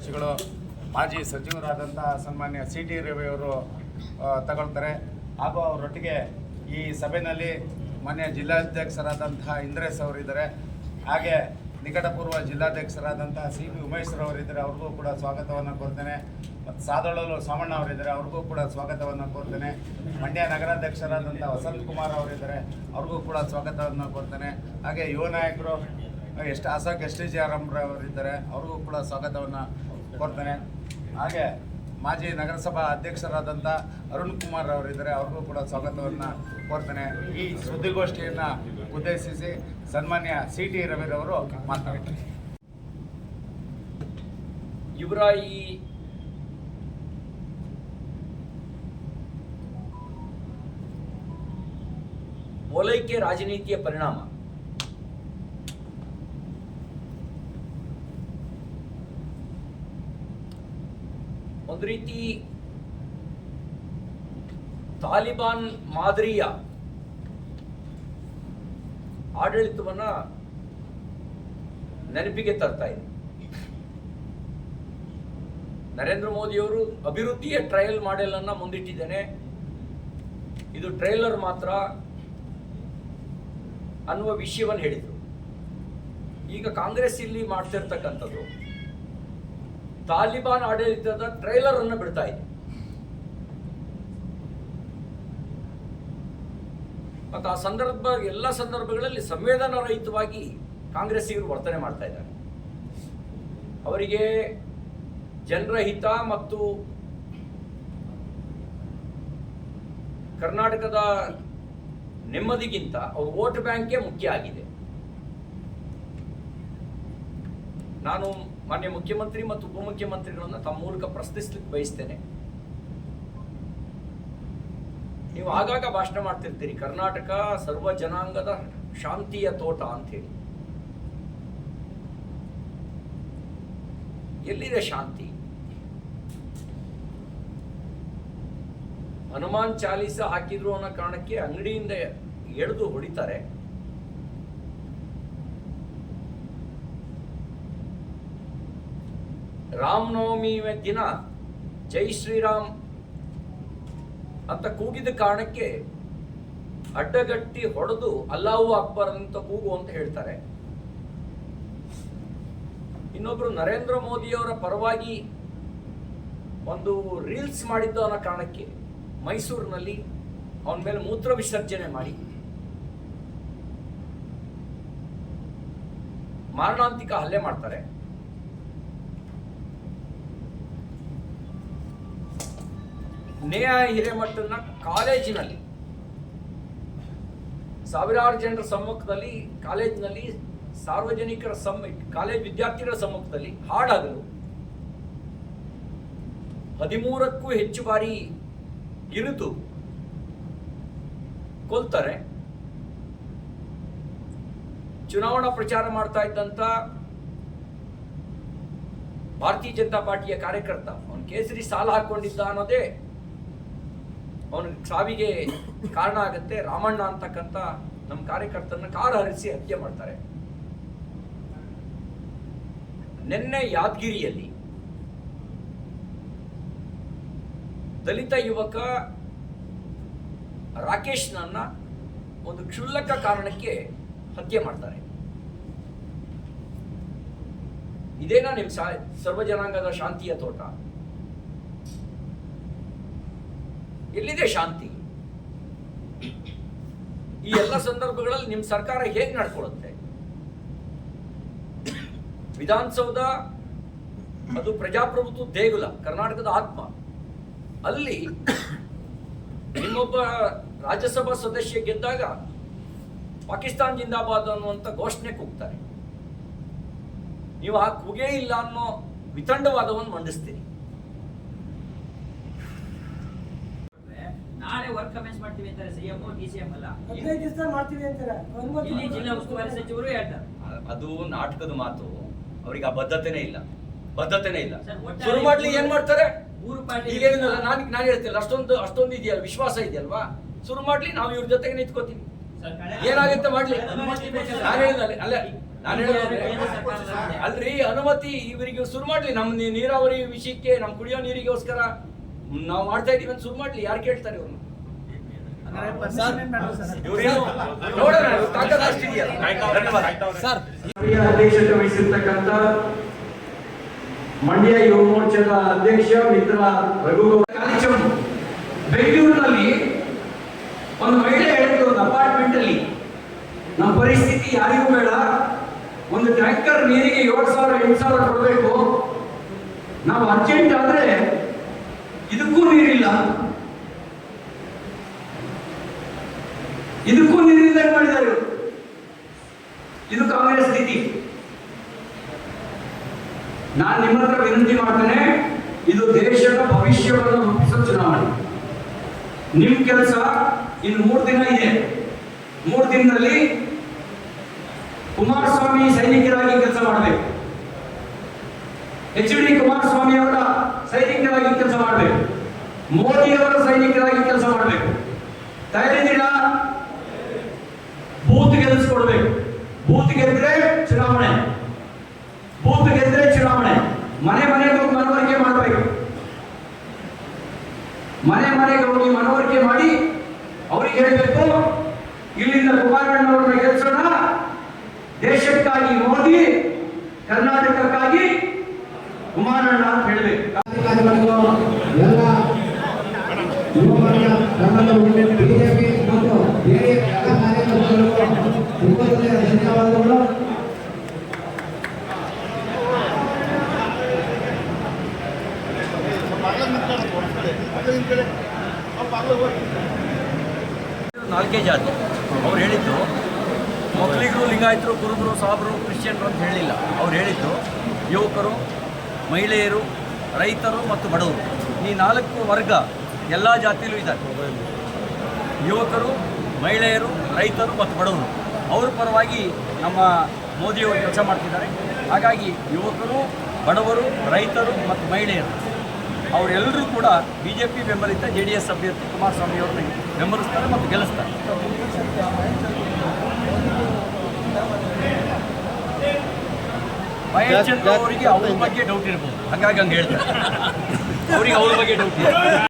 ಕಾರ್ಯದರ್ಶಿಗಳು ಮಾಜಿ ಸಚಿವರಾದಂಥ ಸನ್ಮಾನ್ಯ ಸಿ ಟಿ ರವಿಯವರು ತಗೊಳ್ತಾರೆ. ಹಾಗೂ ಅವರೊಟ್ಟಿಗೆ ಈ ಸಭೆಯಲ್ಲಿ ಮಾನ್ಯ ಜಿಲ್ಲಾಧ್ಯಕ್ಷರಾದಂಥ ಇಂದ್ರೇಶ್ ಅವರಿದ್ದಾರೆ ಹಾಗೆ ನಿಕಟಪೂರ್ವ ಜಿಲ್ಲಾಧ್ಯಕ್ಷರಾದಂಥ ಸಿ ಬಿ ಉಮೇಶ್ರವರಿದ್ದಾರೆ ಅವ್ರಿಗೂ ಕೂಡ ಸ್ವಾಗತವನ್ನು ಕೋರ್ತೇನೆ. ಮತ್ತು ಸಾದಳಲು ಸೋಮಣ್ಣ ಅವರಿದ್ದಾರೆ ಅವ್ರಿಗೂ ಕೂಡ ಸ್ವಾಗತವನ್ನು ಕೋರ್ತೇನೆ. ಮಂಡ್ಯ ನಗರಾಧ್ಯಕ್ಷರಾದಂಥ ವಸಂತ್ ಕುಮಾರ್ ಅವರಿದ್ದಾರೆ ಅವ್ರಿಗೂ ಕೂಡ ಸ್ವಾಗತವನ್ನು ಕೋರ್ತೇನೆ. ಹಾಗೆ ಯುವ ನಾಯಕರು ಎಷ್ಟು ಅಶೋಕ್ ಎಸ್ ಟಿ ಅವರಿದ್ದಾರೆ ಅವ್ರಿಗೂ ಕೂಡ ಸ್ವಾಗತವನ್ನು ಕೊಡ್ತೇನೆ ಹಾಗೆ ಮಾಜಿ ನಗರಸಭಾ ಅಧ್ಯಕ್ಷರಾದಂಥ ಅರುಣ್ ಕುಮಾರ್ ಅವರಿದ್ದಾರೆ ಅವ್ರಿಗೂ ಕೂಡ ಸ್ವಾಗತವನ್ನು ಕೊಡ್ತೇನೆ ಈ ಸುದ್ದಿಗೋಷ್ಠಿಯನ್ನು ಉದ್ದೇಶಿಸಿ ಸನ್ಮಾನ್ಯ ಸಿ ಟಿ ರವಿರವರು ಮಾತನಾಡ್ತಾರೆ. ಇವರ ಈ ಓಲೈಕೆ ರಾಜನೀತಿಯ ಪರಿಣಾಮ. ಒಂದು ರೀತಿ ತಾಲಿಬಾನ್ ಮಾದರಿಯ ಆಡಳಿತವನ್ನ ನೆನಪಿಗೆ ತರ್ತಾ ಇದೆ. ನರೇಂದ್ರ ಮೋದಿಯವರು ಅಭಿವೃದ್ಧಿಯ ಟ್ರಯಲ್ ಮಾಡೆಲ್ ಅನ್ನ ಮುಂದಿಟ್ಟಿದ್ದೇನೆ. ಇದು ಟ್ರೈಲರ್ ಮಾತ್ರ ಅನ್ನುವ ವಿಷಯವನ್ನು ಹೇಳಿದರು. ಈಗ ಕಾಂಗ್ರೆಸ್ ಇಲ್ಲಿ ಮಾಡ್ತಿರ್ತಕ್ಕಂಥದ್ದು ತಾಲಿಬಾನ್ ಆಡಳಿತದ ಟ್ರೈಲರ್ ಅನ್ನು ಬಿಡ್ತಾ ಇದೆ. ಮತ್ತು ಆ ಸಂದರ್ಭ, ಎಲ್ಲ ಸಂದರ್ಭಗಳಲ್ಲಿ ಸಂವೇದನಾ ರಹಿತವಾಗಿ ಕಾಂಗ್ರೆಸ್ಸಿಗರು ವರ್ತನೆ ಮಾಡ್ತಾ ಇದ್ದಾರೆ. ಅವರಿಗೆ ಜನರ ಹಿತ ಮತ್ತು ಕರ್ನಾಟಕದ ನೆಮ್ಮದಿಗಿಂತ ಅವ್ರ ವೋಟ್ ಬ್ಯಾಂಕೇ ಮುಖ್ಯ ಆಗಿದೆ. ನಾನು ಮಾನ್ಯ ಮುಖ್ಯಮಂತ್ರಿ ಮತ್ತು ಉಪಮುಖ್ಯಮಂತ್ರಿಗಳನ್ನು ತಮ್ಮ ಮೂಲಕ ಪ್ರಶ್ನಿಸ್ಲಿಕ್ಕೆ ಬಯಸ್ತೇನೆ. ನೀವು ಆಗಾಗ ಭಾಷಣ ಮಾಡ್ತಿರ್ತೀರಿ. ಕರ್ನಾಟಕ ಸರ್ವ ಜನಾಂಗದ ಶಾಂತಿಯ ತೋಟ ಅಂತ ಹೇಳಿ ಎಲ್ಲಿದೆ ಶಾಂತಿ? ಹನುಮಾನ್ ಚಾಲೀಸ ಹಾಕಿದ್ರು ಅನ್ನೋ ಕಾರಣಕ್ಕೆ ಅಂಗಡಿಯಿಂದ ಎಳೆದು ಹೊಡಿತಾರೆ. ರಾಮನವಮಿ ದಿನ ಜೈ ಶ್ರೀರಾಮ್ ಅಂತ ಕೂಗಿದ ಕಾರಣಕ್ಕೆ ಅಡ್ಡಗಟ್ಟಿ ಹೊಡೆದು ಅಲ್ಲಾವು ಅಕ್ಬರ್ ಅಂತ ಕೂಗು ಅಂತ ಹೇಳ್ತಾರೆ. ಇನ್ನೊಬ್ರು ನರೇಂದ್ರ ಮೋದಿಯವರ ಪರವಾಗಿ ಒಂದು ರೀಲ್ಸ್ ಮಾಡಿದ್ದು ಅನ್ನೋ ಕಾರಣಕ್ಕೆ ಮೈಸೂರಿನಲ್ಲಿ ಅವನ ಮೇಲೆ ಮೂತ್ರ ವಿಸರ್ಜನೆ ಮಾಡಿ. ಮಾರಣಾಂತಿಕ ಹಲ್ಲೆ ಮಾಡ್ತಾರೆ. ನೇಹ ಹಿರೇಮಠನ ಕಾಲೇಜಿನಲ್ಲಿ. ಸಾವಿರಾರು ಜನರ ಸಮ್ಮುಖದಲ್ಲಿ, ಕಾಲೇಜಿನಲ್ಲಿ ಸಾರ್ವಜನಿಕರ ಸಮ್ಮ, ಕಾಲೇಜ್ ವಿದ್ಯಾರ್ಥಿಗಳ ಸಮ್ಮುಖದಲ್ಲಿ ಹಾಡಾಗಲು ಹದಿಮೂರಕ್ಕೂ ಹೆಚ್ಚು ಬಾರಿ ಇರಿದು ಕೊಲ್ತಾರೆ. ಚುನಾವಣಾ ಪ್ರಚಾರ ಮಾಡ್ತಾ ಇದ್ದಂತ ಭಾರತೀಯ ಜನತಾ ಪಾರ್ಟಿಯ ಕಾರ್ಯಕರ್ತ, ಅವನು ಕೇಸರಿ ಸಾಲ ಹಾಕೊಂಡಿದ್ದ ಅನ್ನೋದೇ ಅವನ ಸಾವಿಗೆ ಕಾರಣ ಆಗುತ್ತೆ, ರಾಮಣ್ಣ ಅಂತಕ್ಕಂಥ ನಮ್ಮ ಕಾರ್ಯಕರ್ತನ ಕಾರು ಹರಿಸಿ ಹತ್ಯೆ ಮಾಡ್ತಾರೆ. ನಿನ್ನೆ ಯಾದಗಿರಿಯಲ್ಲಿ ದಲಿತ ಯುವಕ ರಾಕೇಶ್ನನ್ನ ಒಂದು ಕ್ಷುಲ್ಲಕ ಕಾರಣಕ್ಕೆ ಹತ್ಯೆ ಮಾಡ್ತಾರೆ. ಇದೇನಾ ನಿಮ್ಮ ಸರ್ವ ಜನಾಂಗದ ಶಾಂತಿಯ ತೋಟ? ಎಲ್ಲಿದೆ ಶಾಂತಿ? ಈ ಎಲ್ಲ ಸಂದರ್ಭಗಳಲ್ಲಿ ನಿಮ್ಮ ಸರ್ಕಾರ ಹೇಗೆ ನಡ್ಕೊಳ್ಳುತ್ತೆ? ವಿಧಾನಸೌಧ, ಅದು ಪ್ರಜಾಪ್ರಭುತ್ವ ದೇಗುಲ, ಕರ್ನಾಟಕದ ಆತ್ಮ. ಅಲ್ಲಿ ನಿಮ್ಮೊಬ್ಬ ರಾಜ್ಯಸಭಾ ಸದಸ್ಯ ಗೆದ್ದಾಗ ಪಾಕಿಸ್ತಾನ್ ಜಿಂದಾಬಾದ್ ಅನ್ನುವಂಥ ಘೋಷಣೆ ಕೂಗ್ತಾರೆ. ನೀವು ಆ ಕೂಗೇ ಇಲ್ಲ ಅನ್ನೋ ವಿತಂಡವಾದವನ್ನು ಮಂಡಿಸ್ತೀರಿ. ನಾಳೆ ವರ್ಕ್ ಕಮೆನ್ಸ್ ಮಾಡ್ತೀವಿ ಅಂತಾರೆ ಸಿಎಂ ಡಿ ಸಿಎಂ ಅಲ್ಲ. ಹದಿನೈದು ದಿವಸ ಮಾಡ್ತೀವಿ ಅಂತಾರೆ. ಇಲ್ಲಿ ಜಿಲ್ಲಾ ಉಸ್ತುವಾರಿ ಸಚಿವರು ಹೇಳ್ತಾರೆ. ಅದು ನಾಟಕದ ಮಾತು. ಅವ್ರಿಗೆ ಆ ಬದ್ಧತೆನೇ ಇಲ್ಲ. ಬದ್ಧತೆನೇ ಇಲ್ಲ. ಸರ್, ಶುರು ಮಾಡ್ಲಿ ಏನ್ ಮಾಡ್ತಾರೆ? ಮೂರು ಪಾರ್ಟಿ ಈಗ ಏನಿಲ್ಲ ನಾನು ನಾನು ಹೇಳ್ತಿಲ್ಲ ಅಷ್ಟೊಂದು ಅಷ್ಟೊಂದು ಇದೆಯಲ್ಲ ವಿಶ್ವಾಸ ಇದೆಯಲ್ವಾ? ಶುರು ಮಾಡ್ಲಿ ನಾವು ಇವ್ರ ಜೊತೆಗೆ ನಿಂತ್ಕೋತೀವಿ. ಏನಾಗುತ್ತೆ ಮಾಡ್ಲಿ? ಅನುಮತಿ ಬೇಕಲ್ಲ? ನಾನು ಹೇಳಿದ ಅಲ್ಲ ನಾನು ಹೇಳಿದ್ರೆ ಹೇಳೋದು ಅಲ್ರಿ ಅನುಮತಿ ಇವರಿಗೆ ಶುರು ಮಾಡ್ಲಿ. ನಮ್ಮ ನೀರಾವರಿ ವಿಷಯಕ್ಕೆ ನಮ್ಮ ಕುಡಿಯೋ ನೀರಿಗೋಸ್ಕರ ನಾವು ಮಾಡ್ತಾ ಇದೀವಿ ಅಂತ ಶುರು ಮಾಡ್ಲಿ. ಯಾರು ಕೇಳ್ತಾರೆ ಇವ್ರನ್ನ? ಅಧ್ಯಕ್ಷತೆ ವಹಿಸಿರ್ತಕ್ಕಂಥ ಮಂಡ್ಯ ಯುವ ಮೋರ್ಚಾದ ಅಧ್ಯಕ್ಷ ಮಿತ್ರ ರಘುಗೌಡ ಬೆಂಗಳೂರಿನಲ್ಲಿ ಒಂದು ಮಹಿಳೆ ಹೇಳಿದ್ರು ಒಂದು ಅಪಾರ್ಟ್ಮೆಂಟ್ ಅಲ್ಲಿ. ನಮ್ಮ ಪರಿಸ್ಥಿತಿ ಯಾರಿಗೂ ಬೇಡ. ಒಂದು ಟ್ಯಾಂಕರ್ ನೀರಿಗೆ ಏಳು ಸಾವಿರ ಎಂಟು ಸಾವಿರ ಕೊಡಬೇಕು. ನಾವು ಅರ್ಜೆಂಟ್ ಆದ್ರೆ ಇದಕ್ಕೂ ನೀರಿಲ್ಲ. ಇದಕ್ಕೂ ನೀರಿಲ್ಲ ಮಾಡಿದ್ದಾರೆ. ಇದು ಕಾಂಗ್ರೆಸ್ ಸ್ಥಿತಿ ನಾನು ನಿಮ್ಮ ಹತ್ರ ವಿನಂತಿ ಮಾಡ್ತೇನೆ, ಇದು ದೇಶದ ಭವಿಷ್ಯವನ್ನು ರೂಪಿಸೋ ಚುನಾವಣೆ. ನಿಮ್ ಕೆಲಸ ಇನ್ನು ಮೂರು ದಿನ ಇದೆ. ಮೂರು ದಿನದಲ್ಲಿ ಕುಮಾರಸ್ವಾಮಿ ಸೈನಿಕರಾಗಿ ಕೆಲಸ ಮಾಡಬೇಕು. ಎಚ್ ಡಿ ಕುಮಾರಸ್ವಾಮಿ ಅವರ ಸೈನಿಕರಾಗಿ ಕೆಲಸ ಮಾಡಬೇಕು ಮೋದಿ ಅವರ ಸೈನಿಕರಾಗಿ ಕೆಲಸ ಮಾಡಬೇಕು ತಯಾರಿದ್ದೀರಾ ಗೆಲ್ಲಿಸ್ಕೊಡ್ಬೇಕು ಬೂತ್ ಗೆದ್ರೆ ಚುನಾವಣೆ. ಬೂತ್ ಗೆದ್ರೆ ಚುನಾವಣೆ. ಮನೆ ಮನೆಗೆ ಹೋಗಿ ಮನವರಿಕೆ ಮಾಡಬೇಕು. ಮನೆ ಮನೆಗೆ ಹೋಗಿ ಮನವರಿಕೆ ಮಾಡಿ ಅವ್ರಿಗೆ ಹೇಳಬೇಕು, ಇಲ್ಲಿಂದ ಕುಮಾರಣ್ಣವ್ರನ್ನ ಗೆಲ್ಸೋಣ. ದೇಶಕ್ಕಾಗಿ ಮೋದಿ, ಕರ್ನಾಟಕಕ್ಕಾಗಿ ಕುಮಾರಣ್ಣ ಅಂತ ಹೇಳಬೇಕು. ಎಲ್ಲ ಯುವಕರ ಕನ್ನಡ ಬಿಜೆಪಿ ಮತ್ತು ಬೇರೆ ಎಲ್ಲ ಕಾರ್ಯಕರ್ತರಿಗೂ ತುಂಬ ಹೃದಯದ ಧನ್ಯವಾದಗಳು ನಾಲ್ಕೇ ಜಾತಿ. ಅವ್ರು ಹೇಳಿದ್ದು ಮೊದಲಿಗರು ಲಿಂಗಾಯತರು ಕುರುಬರು ಸಾಬರು, ಕ್ರಿಶ್ಚಿಯನ್ರು ಅಂತ ಹೇಳಿಲ್ಲ. ಅವ್ರು ಹೇಳಿದ್ದು, ಯುವಕರು, ಮಹಿಳೆಯರು, ರೈತರು ಮತ್ತು ಬಡವರು. ಈ ನಾಲ್ಕು ವರ್ಗ ಎಲ್ಲ ಜಾತಿಯಲ್ಲೂ ಇದ್ದಾರೆ. ಯುವಕರು, ಮಹಿಳೆಯರು, ರೈತರು ಮತ್ತು ಬಡವರು. ಅವ್ರ ಪರವಾಗಿ ನಮ್ಮ ಮೋದಿಯವರು ಕೆಲಸ ಮಾಡ್ತಿದ್ದಾರೆ. ಹಾಗಾಗಿ ಯುವಕರು, ಬಡವರು, ರೈತರು ಮತ್ತು ಮಹಿಳೆಯರು. ಅವರೆಲ್ಲರೂ ಕೂಡ ಬಿ ಜೆ ಪಿ ಬೆಂಬಲಿತ ಜೆ ಡಿ ಎಸ್ ಅಭ್ಯರ್ಥಿ ಕುಮಾರಸ್ವಾಮಿ ಅವರನ್ನ ಬೆಂಬಲಿಸ್ತಾರೆ ಮತ್ತು ಗೆಲ್ಲಿಸ್ತಾರೆ. ಮಹೇಶ್ ಚಂದ್ರ ಅವರಿಗೆ ಅವ್ರ ಬಗ್ಗೆ ಡೌಟ್ ಇರ್ಬೋದು. ಹಾಗಾಗಿ ಹಂಗೆ ಹೇಳ್ತಾರೆ. ಅವರಿಗೆ ಅವ್ರ ಬಗ್ಗೆ ಡೌಟ್ ಇದೆ